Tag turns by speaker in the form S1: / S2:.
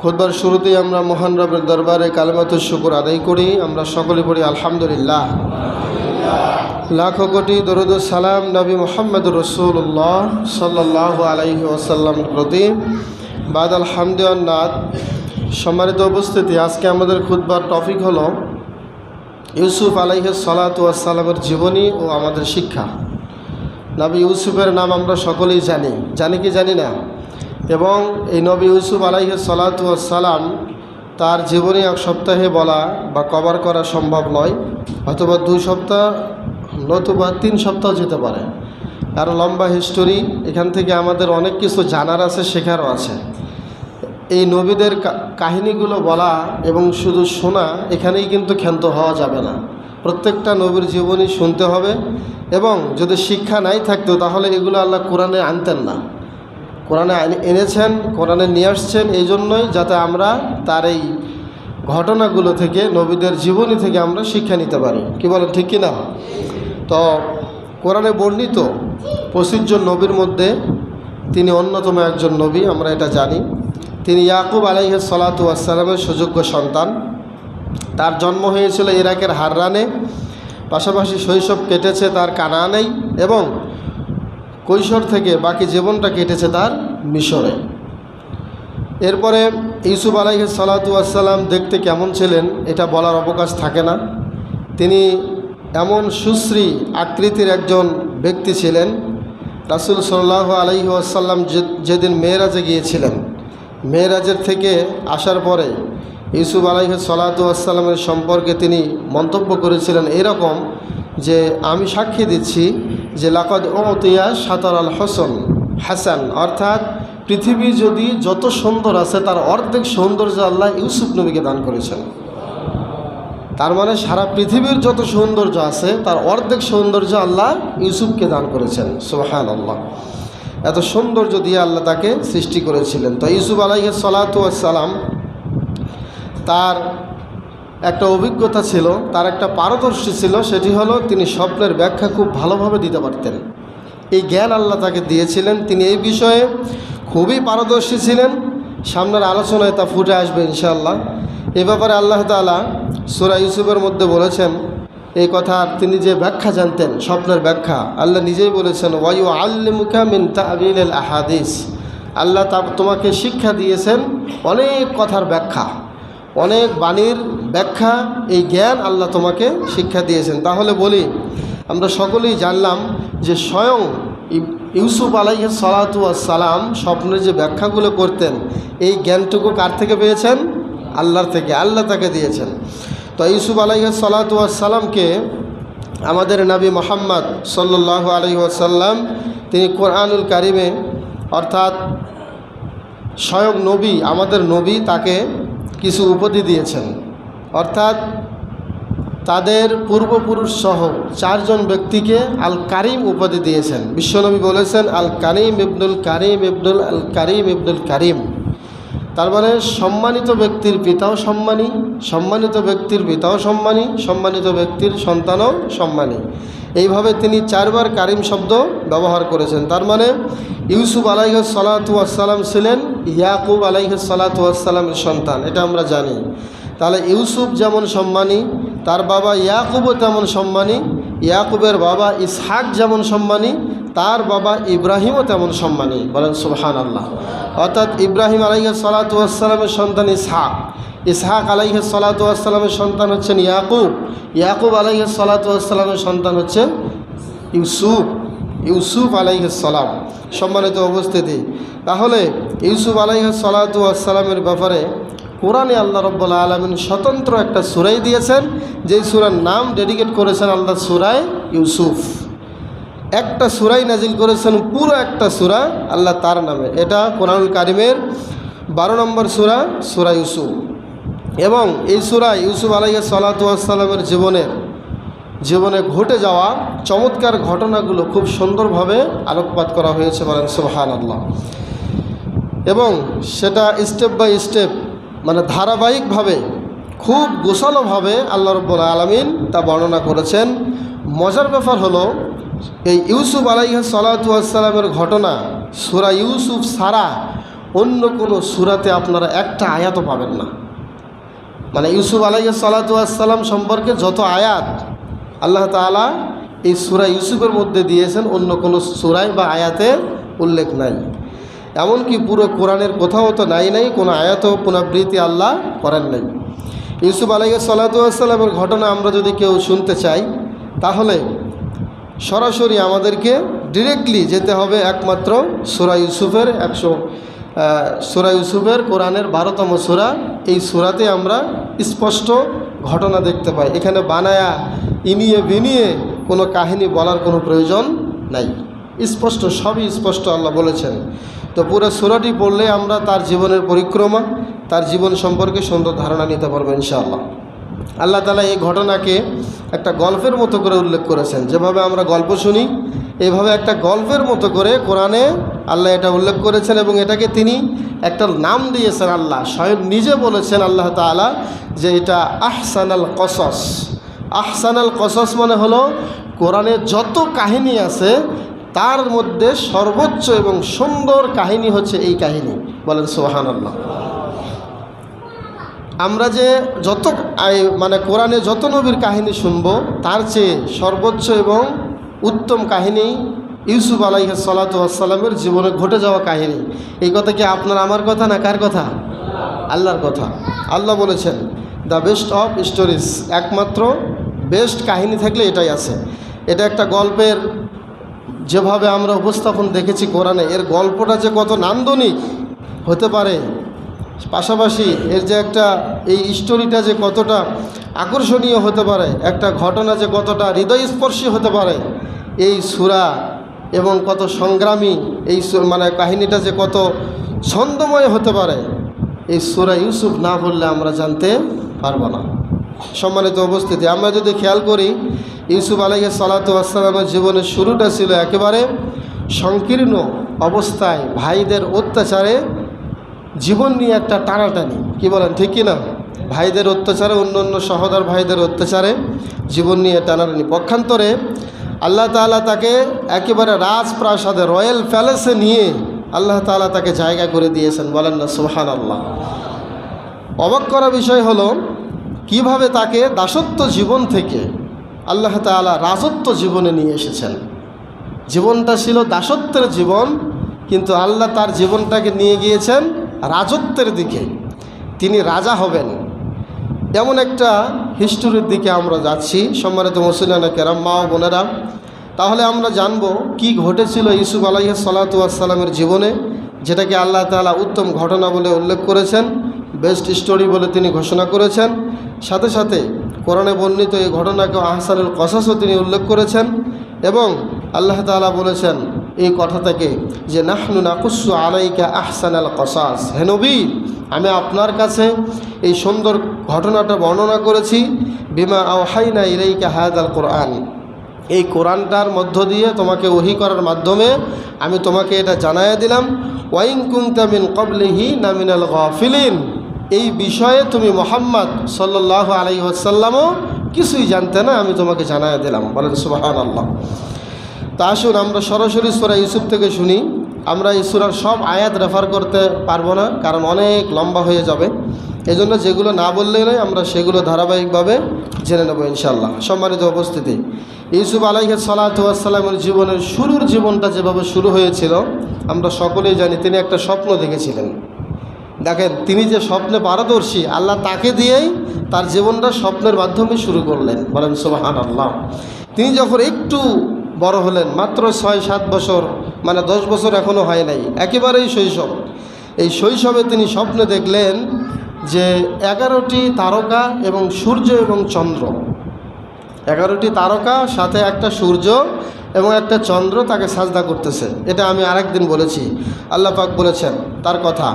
S1: খুদবার শুরুতেই আমরা মহান রবের দরবারে কালেমাতুর শুকুর আদায় করি। আমরা সকলে পড়ি আলহামদুলিল্লাহ। লাখো কোটি দরুদ সালাম নবী মোহাম্মদ রসুল্লাহ সাল্লাহ আলাইহি ওসাল্লামের প্রতি। বাদ আলহামদুল্লাহ সম্মানিত উপস্থিতি, আজকে আমাদের খুদবার টপিক হলো ইউসুফ আলাইহ সালাতামের জীবনী ও আমাদের শিক্ষা। নবী ইউসুফের নাম আমরা সকলেই জানি। জানি কি জানি না? এবং এই নবী ইউসুফ আলাইহ সালাম তার জীবনী এক সপ্তাহে বলা বা কভার করা সম্ভব নয়, অথবা দুই সপ্তাহ নতুবা তিন সপ্তাহ যেতে পারে। কারণ লম্বা হিস্টোরি এখান থেকে আমাদের অনেক কিছু জানার আছে, শেখারও আছে। এই নবীদের কাহিনীগুলো বলা এবং শুধু শোনা এখানেই কিন্তু ক্ষান্ত হওয়া যাবে না। প্রত্যেকটা নবীর জীবনী শুনতে হবে এবং যদি শিক্ষা নাই থাকতো তাহলে এগুলো আল্লাহ কোরআনে আনতেন না। কোরআনে এনেছেন, কোরআনে নিয়ে আসছেন এই জন্যই যাতে আমরা তার এই ঘটনাগুলো থেকে, নবীদের জীবনী থেকে আমরা শিক্ষা নিতে পারি। কি বলেন, ঠিক কিনা? তো কোরআনে বর্ণিত পঁচিশজন নবীর মধ্যে তিনি অন্যতম একজন নবী, আমরা এটা জানি। তিনি ইয়াকুব আলাইহ সালাতু আসসালামের সুযোগ্য সন্তান। তার জন্ম হয়েছিল ইরাকের হাররানে। পাশাপাশি শৈশব কেটেছে তার কানানেই এবং কৈশোর থেকে বাকি জীবনটা কেটেছে তার মিশরে। এরপরে ইউসুফ আলাইহ সালাতু আসসালাম দেখতে কেমন ছিলেন, এটা বলার অবকাশ থাকে না। তিনি এমন সুশ্রী আকৃতির একজন ব্যক্তি ছিলেন, রাসুল সাল্লাহ আলাইহি আসাল্লাম যেদিন মেয়েরাজে গিয়েছিলেন। মেয়েরাজের থেকে আসার পরে ইউসুফ আলাইহ সালাতু আসসালামের সম্পর্কে তিনি মন্তব্য করেছিলেন এরকম যে, আমি সাক্ষী দিচ্ছি যে লাকদ ওতিয়া সাতর আল হসন হাসান, অর্থাৎ পৃথিবী যদি যত সুন্দর আছে, তার অর্ধেক সৌন্দর্য আল্লাহ ইউসুফ নবীকে দান করেছেন। তার মানে সারা পৃথিবীর যত সৌন্দর্য আছে, তার অর্ধেক সৌন্দর্য আল্লাহ ইউসুফকে দান করেছেন। সোহান আল্লাহ এত সৌন্দর্য দিয়ে আল্লাহ তাকে সৃষ্টি করেছিলেন। তো ইউসুফ আলাইহ সালাতাম তার একটা অভিজ্ঞতা ছিল, তার একটা পারদর্শী ছিল, সেটি হলো তিনি স্বপ্নের ব্যাখ্যা খুব ভালোভাবে দিতে পারতেন। এই জ্ঞান আল্লাহ তাকে দিয়েছিলেন, তিনি এই বিষয়ে খুবই পারদর্শী ছিলেন। সামনের আলোচনায় তা ফুটে আসবে ইনশাআল্লাহ। এ ব্যাপারে আল্লাহ তালা সুরা ইউসুফের মধ্যে বলেছেন, এই কথা তিনি যে ব্যাখ্যা জানতেন, স্বপ্নের ব্যাখ্যা, আল্লাহ নিজেই বলেছেন ওয়াইউ আল্লিমুকা মিন তাবিল আহাদিস। আল্লাহ তা তোমাকে শিক্ষা দিয়েছেন অনেক কথার ব্যাখ্যা, অনেক বাণীর ব্যাখ্যা, এই জ্ঞান আল্লাহ তোমাকে শিক্ষা দিয়েছেন। তাহলে বলি, আমরা সকলেই জানলাম যে স্বয়ং ইউসুফ আলাইহ সালাতু সালাম স্বপ্নের যে ব্যাখ্যাগুলো করতেন, এই জ্ঞানটুকু কার থেকে পেয়েছেন? আল্লাহর থেকে, আল্লাহ তাকে দিয়েছেন। তো ইউসুফ আলাইহ সালাতু সালামকে আমাদের নবী মোহাম্মদ সাল্লাহ আলহি আসাল্লাম তিনি কোরআনুল কারিমে, অর্থাৎ স্বয়ং নবী, আমাদের নবী, তাকে কিছু উপাধি দিয়েছেন। অর্থাৎ তাদের পূর্বপুরুষ সহ চারজন ব্যক্তিকে আল কারিম উপাধি দিয়েছেন। বিশ্বনবী বলেছেন আল কারিম ইবনুল কারিম ইবনুল আল কারিম ইবনুল কারিম। তার মানে সম্মানিত ব্যক্তির পিতাও সম্মানী, সম্মানিত ব্যক্তির পিতাও সম্মানী, সম্মানিত ব্যক্তির সন্তানও সম্মানী। এইভাবে তিনি চারবার কারিম শব্দ ব্যবহার করেছেন। তার মানে ইউসুফ আলাইহ সালাতু আসসালাম ছিলেন ইয়াকুব আলাইহ সালাতু আসসালামের সন্তান, এটা আমরা জানি। তাহলে ইউসুফ যেমন সম্মানী, তার বাবা ইয়াকুবও তেমন সম্মানী, ইয়াকুবের বাবা ইসহাক যেমন সম্মানী, তার বাবা ইব্রাহিমও তেমন সম্মানী। বলেন সুবহান আল্লাহ অর্থাৎ ইব্রাহিম আলাইহ সালাতামের সন্তান ইসহাক। ইসহাক আলাইহ সালাতামের সন্তান হচ্ছেন ইয়াকুব। ইয়াকুব আলাইহ সালাতামের সন্তান হচ্ছে ইউসুফ। ইউসুফ আলাইসালাম সম্মানিত উপস্থিতি। তাহলে ইউসুফ আলাইহ সালাতামের ব্যাপারে কোরআনে আল্লাহ রব্বুল্লা আলমিন স্বতন্ত্র একটা সুরাই দিয়েছেন, যেই সুরার নাম ডেডিকেট করেছেন আল্লাহ সুরায় ইউসুফ। একটা সুরাই নাজিল করেছেন, পুরো একটা সুরা আল্লাহ তার নামে। এটা কোরআনুল কারিমের বারো নম্বর সুরা সুরা ইউসুফ। এবং এই সুরা ইউসুফ আলাইয়া সালাতামের জীবনের জীবনে ঘটে যাওয়া চমৎকার ঘটনাগুলো খুব সুন্দরভাবে আলোকপাত করা হয়েছে বলেন সুবহান আল্লাহ এবং সেটা স্টেপ বাই স্টেপ মানে ধারাবাহিকভাবে, খুব গোছালোভাবে আল্লাহ রব্বুল আলমিন তা বর্ণনা করেছেন। মজার ব্যাপার হলো, এই ইউসুফ আলাইহ সালাতামের ঘটনা, সুরা ইউসুফ সারা অন্য কোনো সুরাতে আপনারা একটা আয়াতও পাবেন না। মানে ইউসুফ আলাইহ সালাতাম সম্পর্কে যত আয়াত, আল্লাহ তালা এই সুরা ইউসুফের মধ্যে দিয়েছেন, অন্য কোনো সুরায় বা আয়াতে উল্লেখ নাই। এমনকি পুরো কোরআনের কোথাও তো নাই নাই, কোনো আয়াত পুনরাবৃত্তি আল্লাহ করেন নাই। ইউসুফ আলাইহ সাল্লাতামের ঘটনা আমরা যদি কেউ শুনতে চাই, তাহলে সরাসরি আমাদেরকে ডিরেক্টলি যেতে হবে একমাত্র সুরা ইউসুফের একশো সুরা ইউসুফের কোরআনের বারোতম সুরা। এই সুরাতে আমরা স্পষ্ট ঘটনা দেখতে পাই। এখানে বানায়া, ইনিয়ে বিনিয়ে কোনো কাহিনী বলার কোনো প্রয়োজন নাই। স্পষ্ট, সবই স্পষ্ট আল্লাহ বলেছেন। তো পুরো সুরাটি পড়লে আমরা তার জীবনের পরিক্রমা, তার জীবন সম্পর্কে সুন্দর ধারণা নিতে পারব ইনশাআল্লাহ। আল্লাহ তালা এই ঘটনাকে একটা গল্পের মতো করে উল্লেখ করেছেন। যেভাবে আমরা গল্প শুনি, এভাবে একটা গল্পের মতো করে কোরআনে আল্লাহ এটা উল্লেখ করেছেন এবং এটাকে তিনি একটা নাম দিয়েছেন আল্লাহ। স্বয়ং নিজে বলেছেন আল্লাহ তালা যে এটা আহসানাল কসস। আহসানাল কসস মানে হলো কোরআনে যত কাহিনী আছে তার মধ্যে সর্বোচ্চ এবং সুন্দর কাহিনী হচ্ছে এই কাহিনী। বলেন সোহান আল্লাহ আমরা যে যত মানে কোরআনে যত নবীর কাহিনী শুনব, তার চেয়ে সর্বোচ্চ এবং উত্তম কাহিনী ইউসুফ আলাইহ সালাতামের জীবনে ঘটে যাওয়া কাহিনী। এই কথা কি আপনার আমার কথা না কার কথা? আল্লাহর কথা। আল্লাহ বলেছেন, দ্য বেস্ট অফ স্টোরিজ একমাত্র বেস্ট কাহিনী থাকলে এটাই আছে। এটা একটা গল্পের যেভাবে আমরা উপস্থাপন দেখেছি কোরআনে, এর গল্পটা যে কত নান্দনিক হতে পারে, পাশাপাশি এর যে একটা এই স্টোরিটা যে কতটা আকর্ষণীয় হতে পারে, একটা ঘটনা যে কতটা হৃদয়স্পর্শী হতে পারে, এই সুরা এবং কত সংগ্রামী, এই মানে কাহিনীটা যে কত ছন্দময় হতে পারে, এই সুরা ইউসুফ না বললে আমরা জানতে পারব না। সম্মানিত উপস্থিতি, আমরা যদি খেয়াল করি ইউসুফ আলাইহ সালাতামের জীবনের শুরুটা ছিল একেবারে সংকীর্ণ অবস্থায় ভাইদের অত্যাচারে। জীবন নিয়ে একটা টানাটানি, কি বলেন, ঠিক কি না ভাইদের অত্যাচারে অন্য অন্য সহদর ভাইদের অত্যাচারে জীবন নিয়ে টানাটানি। পক্ষান্তরে আল্লাহ তালা তাকে একেবারে রাজপ্রাসাদে, রয়্যাল প্যালেসে নিয়ে আল্লাহ তালা তাকে জায়গা করে দিয়েছেন। বলেন না সুহান আল্লাহ অবাক করা বিষয় হলো, কীভাবে তাকে দাসত্ব জীবন থেকে আল্লাহ তালা রাজত্ব জীবনে নিয়ে এসেছেন। জীবনটা ছিল দাসত্বের জীবন, কিন্তু আল্লাহ তার জীবনটাকে নিয়ে গিয়েছেন রাজত্বের দিকে। তিনি রাজা হবেন। এমন একটা হিস্টোরির দিকে আমরা যাচ্ছি, সম্মানিত মুসলিনা কেরাম মা ও বোনেরা। তাহলে আমরা জানব কি ঘটেছিল ইসুফ আলাইহ সালাতামের জীবনে, যেটাকে আল্লাহ তালা উত্তম ঘটনা বলে উল্লেখ করেছেন বেস্ট স্টোরি বলে তিনি ঘোষণা করেছেন। সাথে সাথে কোরআনে বর্ণিত এই ঘটনাকে আহসানুল কসাসও তিনি উল্লেখ করেছেন এবং আল্লাহ তালা বলেছেন, এই কথা থেকে যে, নাহনু নাকুসু আলাইকা আহসান আল কসাস হেনবি আমি আপনার কাছে এই সুন্দর ঘটনাটা বর্ণনা করেছি, বিমা আওহাইনা ইলাইকা হায়াদ আল কোরআন। এই কোরআনটার মধ্য দিয়ে তোমাকে ওহি করার মাধ্যমে আমি তোমাকে এটা জানাইয়া দিলাম, ওয়াইন কুমতামিন কবলিহি নামিনাল গফিলিন। এই বিষয়ে তুমি মোহাম্মদ সাল্লাহ আলাই আসাল্লামও কিছুই জানতে না, আমি তোমাকে জানাইয়া দিলাম। বলেন সুবাহান আল্লাহ তা আসুন, আমরা সরাসরি সুরা ইউসুফ থেকে শুনি। আমরা এই সুরার সব আয়াত রেফার করতে পারব না, কারণ অনেক লম্বা হয়ে যাবে। এজন্য যেগুলো না বললেই নয়, আমরা সেগুলো ধারাবাহিকভাবে জেনে নেব ইনশাল্লাহ সম্মানিত উপস্থিতি, ইউসুফ আলাইহ সালাতামের জীবনের শুরুর জীবনটা যেভাবে শুরু হয়েছিল, আমরা সকলেই জানি তিনি একটা স্বপ্ন দেখেছিলেন। দেখেন, তিনি যে স্বপ্নে পারদর্শী, আল্লাহ তাকে দিয়েই তার জীবনটা স্বপ্নের মাধ্যমে শুরু করলেন। বলেন সুবাহান আল্লাহ তিনি যখন একটু বড় হলেন, মাত্র ছয়, সাত বছর মানে দশ বছর এখনও হয় নাই, একেবারেই শৈশব। এই শৈশবে তিনি স্বপ্নে দেখলেন যে এগারোটি তারকা এবং সূর্য এবং চন্দ্র। এগারোটি তারকা, সাথে একটা সূর্য এবং একটা চন্দ্র তাকে সাজদা করতেছে। এটা আমি আরেকদিন বলেছি। আল্লাহ পাক বলেছেন, তার কথা।